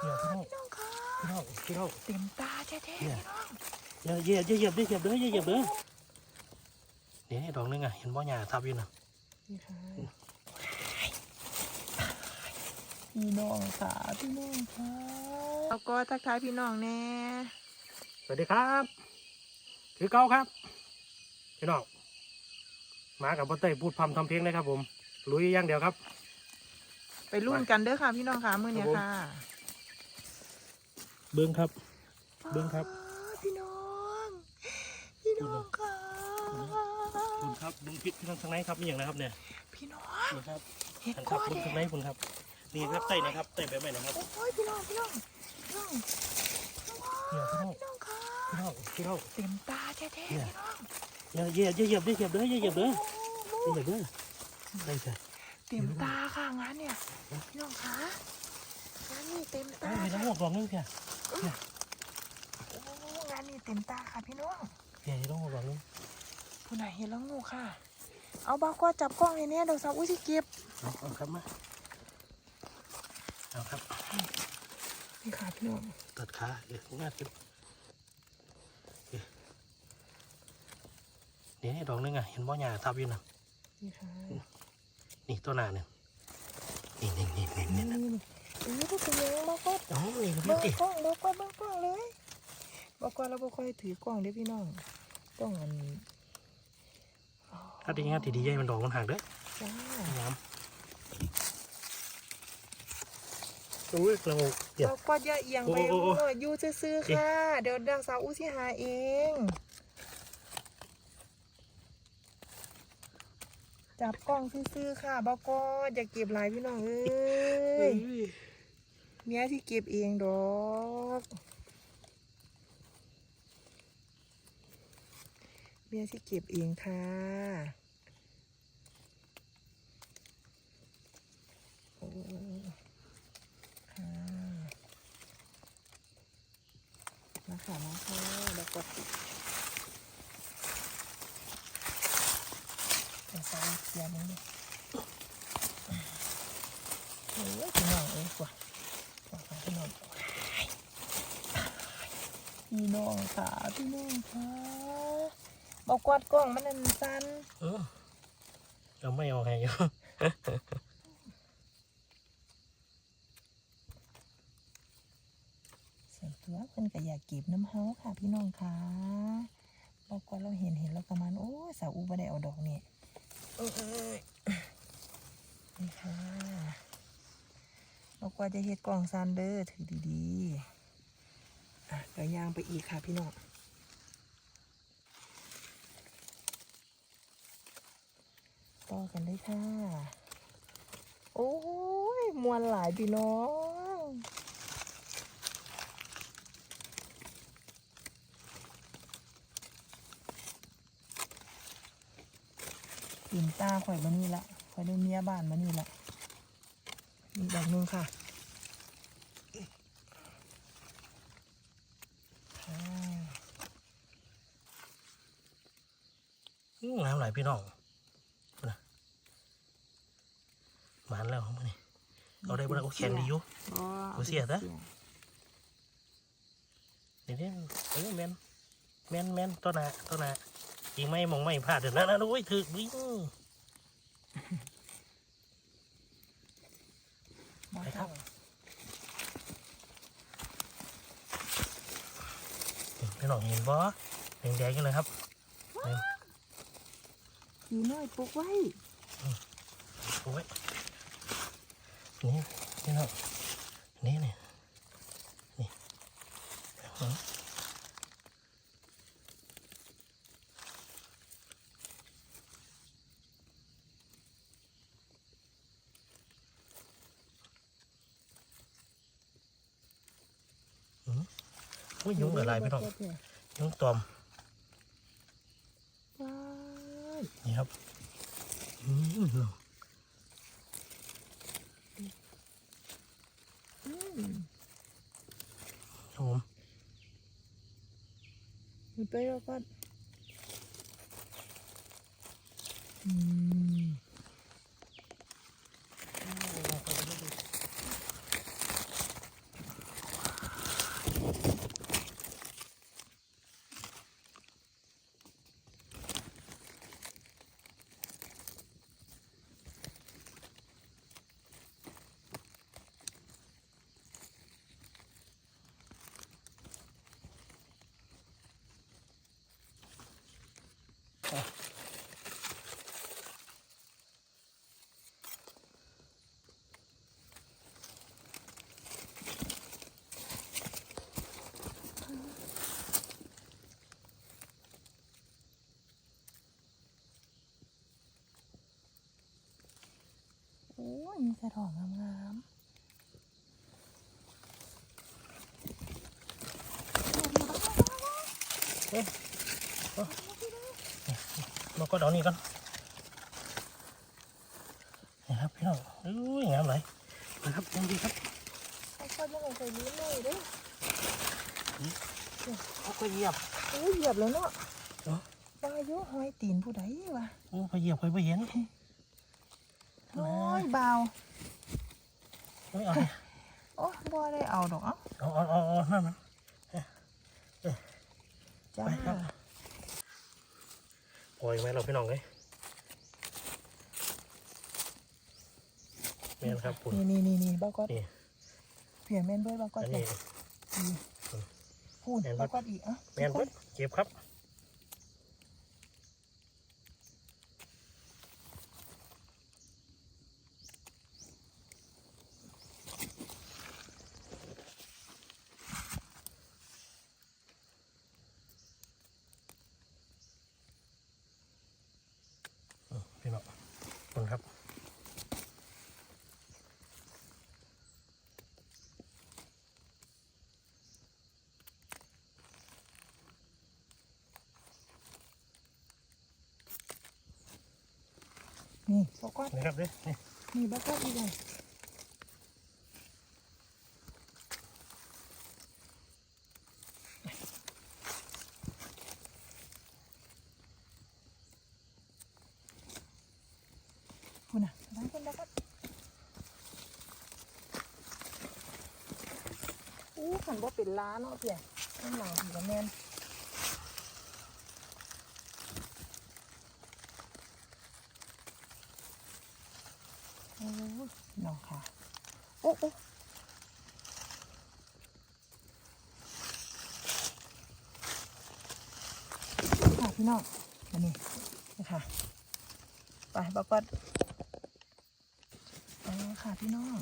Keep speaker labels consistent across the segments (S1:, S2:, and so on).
S1: เนี่ยพี่น้อง
S2: พี่น้องค่ะ
S1: พี่น้องพี่น้อง
S2: เต็มตาแท้ๆพี่น้อง
S1: เหยียบเหยียบเหยียบเหยียบเด้อเหยียบเด้อเหยียบเด้อเนี่ยดอกนึงอะเห็นบ่หญ้าทับอยู่น่ะ
S2: นี่ค่ะพี่น้องค่ะพี่น้องค่ะแล้วก็ทักทายพี่น้องแน่
S1: สวัสดีครับคือเก้าครับพี่น้องมากับพ่อเต้ยพูดพำทำเพลงเลยครับผมลุยอย่างเดียวครับ
S2: ไปรุ่นกันเด้อค่ะพี่น้องค่ะมื้อเนี้ยค่ะ
S1: เบิ้งครับ เบิ่งครับ
S2: พี่น้องพี่น้องค่ะ
S1: คุณครับเบิ้งพิษที่ทางไหนครับนี่อย่างนะครับเนี่ย
S2: พี่น้อง
S1: นี่ครับ
S2: เห็ด
S1: ทาง
S2: ก
S1: ครับ
S2: อ
S1: เบิ้ง
S2: แด
S1: ทางงไหนคุณครับนี่ครับเต้ยนะครับเต้ยไปไหนนะครับ
S2: โอ้ยพี่น้องพี่น้องพี่น้อง
S1: เนี่ยพี่น้อง
S2: พี่น้องค่ะ
S1: พี่น้องพี่น้อง
S2: เต็มตาแท้ๆพี่น้อง
S1: เหยียบเหยียบเหยียบเหยียบเด้อเหยียบเด้อเหยียบเด้อเหยียบเด้อได้จ้ะ
S2: เต็มตาค่ะงานเนี่ยพี่น้องค่ะงานนี้เต็มตา
S1: มีน้ำหมวกดอกนึงเพีย
S2: โอ้งานนี้เต็มตาค่ะพี่น้อง
S1: เพียน้ำหมวกดอกนึง
S2: ผู้ไหนเห็นแล้วงูค่ะ เอาบากว่าจับกล้องให้เนี่ยเดี๋ยวสาวอุ้ยสิเก็บ
S1: เอาเอาครับมาเอาครับ
S2: นี่ค่ะพี่น้อง
S1: ตัดขาเดี๋ยวงาดขึ้นนี่ดอกนึงอะเห็นบ่หญ้าทับอยู่น่ะ
S2: นี่ค่ะ
S1: นี่ตัวหน้าเนี่ยนี่นี่นี่นี่นี่
S2: นี่
S1: นี่
S2: นี่เอ้ยพวกเป็นยังบอกว่า
S1: อ๋อนี่ก็
S2: เบิ้
S1: พี่
S2: ง
S1: ติ
S2: กล้องบอกว่าเบิ้งกล้องเลยบอกว่าเราบ่ค่อยถือกล้องเด้อพี่น้องต้องอันนี้
S1: ถ้าดีงานที่ดีใหญ่มันดอกมันหักเด้อ
S2: จ้า
S1: งามอุ้ยเราเดี๋ยว
S2: บอกว่าอย่าเอียงไป
S1: โอ้โอ้โอ้
S2: โอ้ยอยู่ซื่อๆค่ะ เดี๋ยวดาวสาวอุ้ยสิหาเอง จับกล้องซื่อๆค่ะบอกว่าอย่าเก็บหลายพี่น้องเอ้
S1: เฮ้
S2: ย
S1: ย
S2: เมียที่เก็บเองดอกเมียที่เก็บเองค่ะโอ้ค่ะมาค่ะมาค่ะแล้วก็ติด ส่เสียมึงดิโอ้ยพี่น้องเอ้ยกว่าพี่น้องพี่น้องค่ะพี่น้องค่ะบอกกวาดกล้องมันนั่นสั้น
S1: เออเราไม่เอาให้อยู่
S2: เสียตัวเพิ่นก็อยากเก็บน้ำเฮาค่ะ พี่น้องค่ะบอกกวาดเราเห็นเห็นแล้วประมาณโอ้สาวอูบ่ได้เอาดอกเนี่ย นี่ค่ะบอกกวาจะเฮ็ดกล้องซันเด้อถือดีๆอะก็ย่างไปอีกค่ะพี่น้องต่อกันเลยค่ะ โอ้ยมวนหลายพี่น้อง ปิ่ นตาข่อยมานี่ละข่อยได้เมียบ้านมานี่ละอีกดอกหนึงค่ะค่ะ
S1: อื้อน้ำไหลพี่น้องนะหวานแล้วมันนี่เอาได้บ่ได้โอ้แข็งดีอยู่
S2: อ๋อ
S1: บ่เสียเด้อเดี๋ยวนี้เออแมนแมนแมนตัวหนาตัวหนา ยิงไม่มองไม่พลาดเดี๋ยวนั้นนะโอ้ยถึกวิ่ง
S2: มา
S1: ไปครั
S2: ค่ะ
S1: บพี่น้องเห็นบ่แดงๆกันเลยครับ
S2: ผีน้อยปลุกไว้
S1: โอ้ยนี่พี่น้องนี่นี่นี่เอาอืมโอุ้ยยุงอะไรพี่น้องยุงตอมนี่ครับอืม
S2: อืม
S1: ครับผม
S2: ไปแล้วก่อนอืม แต่ดอกงามๆ
S1: เอ๊ะเราก็เอานี่กันนี่ครับพี่น้องอุ้ยงามเลยนะครับยังดีครับ
S2: เอาก็ยังไงใส่ลิ้นเลยเด้อ
S1: เขาก็เหยียบ
S2: โอ้ยเหยียบแล้วเนาะ
S1: เนาะ
S2: ว่าอายุหอยตีนผู้ใดวะ
S1: โอ้ไปเหยียบไปไปเห็น
S2: โอ้ยเบา
S1: ไม่เอา
S2: โอ้บ่ได้เอาดอกเอ้า
S1: เอาเอาเอาเอานั่นนะ
S2: จ้า
S1: ไปครับปล่อยไหมเราพี่น้องเลยแม่นครับคุณ
S2: นี่นี่นี่นี่บ้าก็
S1: นี่
S2: เพียแม่นด้วยบ้าก็
S1: อัน
S2: เล
S1: นี้
S2: ยพูด
S1: แม่นเบิ
S2: บ้า
S1: ด
S2: ก็อีกอะ
S1: แม่นเบิดเก็บครับ อืมพี่น้องคนครับ
S2: นี่บ้าก็
S1: นี่ครับเด้นี่
S2: นี่บ้าก็อีกเลยคุณน่ะร้านคุณบ้าก็อู้ขันบ่เป็นล้านเนาะเพียข้างหลังผีกับแม่น โอ้ย น้องค่ะโอ้โอ้ค่ะพี่น้องมานี่นะคะไปบอกก่อนอ๋อค่ะพี่น้อง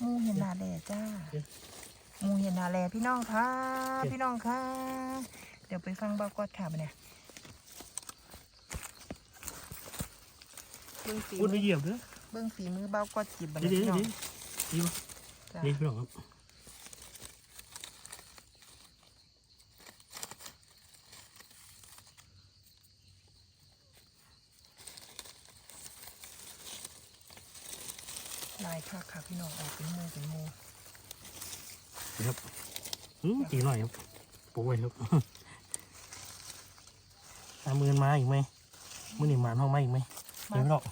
S2: มูเห็นนาแลจ้ามูเห็นนาแลพี่น้องค่ะ พี่น้องค่ะ เดี๋ยวไปฟังบอกก่อนค่ะมาเนี่ยเบิ่งฝี
S1: พูดไป
S2: มือ
S1: เหยียบเด้อ
S2: เบิ่งฝีมือเบากอดจิบบัน
S1: ดี
S2: นี้
S1: ดี
S2: พี่น้อง
S1: ดีดีป่ะ
S2: จ้ะ
S1: ดีพี่น้องครับ
S2: ลายค่ะค่ะพี่น้องออกเป็นหมูเป็นหมู
S1: นี่ครับอืมตีหน่อยครับปูไว้ครับตามมือมาอีกไหมมือหนีหมานห้องมาอีกไหมนี่พี่น้อง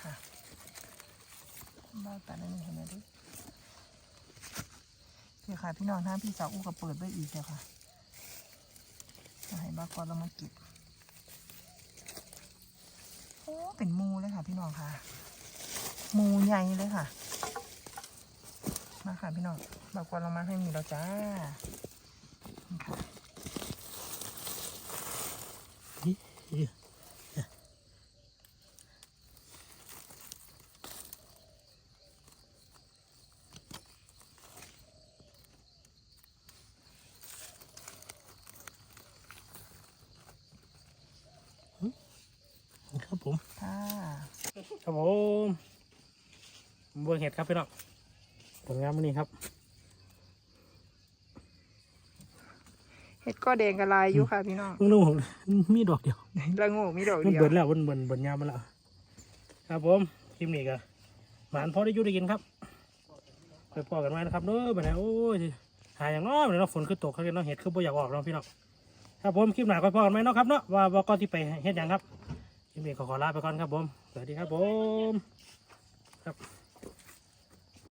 S2: ค่ะเบา ตัดอันนี้เห็นไหมดิเดี๋ยวค่ะ พี่น้องท่านพี่สาวอู้ก็เปิดไว้อีกเดี๋ยวค่ะจะให้บากอดเรามาเก็บโอ้เป็นมูเลยค่ะ พี่น้องค่ะ มูใหญ่เลยค่ะ มาค่ะพี่น้องบากอดเรามาให้มีแล้วจ้านี่ค่ะ
S1: นี่นี่ ครับผม
S2: ค่ะ
S1: ครับผมเบื้องเห็ดครับพี่น้องผลงานวันนี้ครับ
S2: เห็ดก็แดงกระลายอยู่ค่ะพี่น้อง
S1: มึงดูผมมีดอกเดียว
S2: ละโง่มีดอก
S1: มัน
S2: เดียว
S1: เบิดแล้วมันเบิดเบิดยามมาแล้วครับผมคลิปนี้ก็หมานพอได้อยุ่ได้กินครับไปพอกันไว้นะครับเด้อไปไหนโอ้ยหาอย่างน้อยเลยเนาะฝนคือตกครับเนาะเห็ดคือบ่อยากออกเนาะพี่น้องครับผมคลิปหน้าก็พอกันไหมเนาะครับเนาะว่าว่าก่อนที่ไปเฮ็ดหยังครับ คลิปนี้ขอขอลาไปก่อนครับผม สวัสดีครับผม ครับ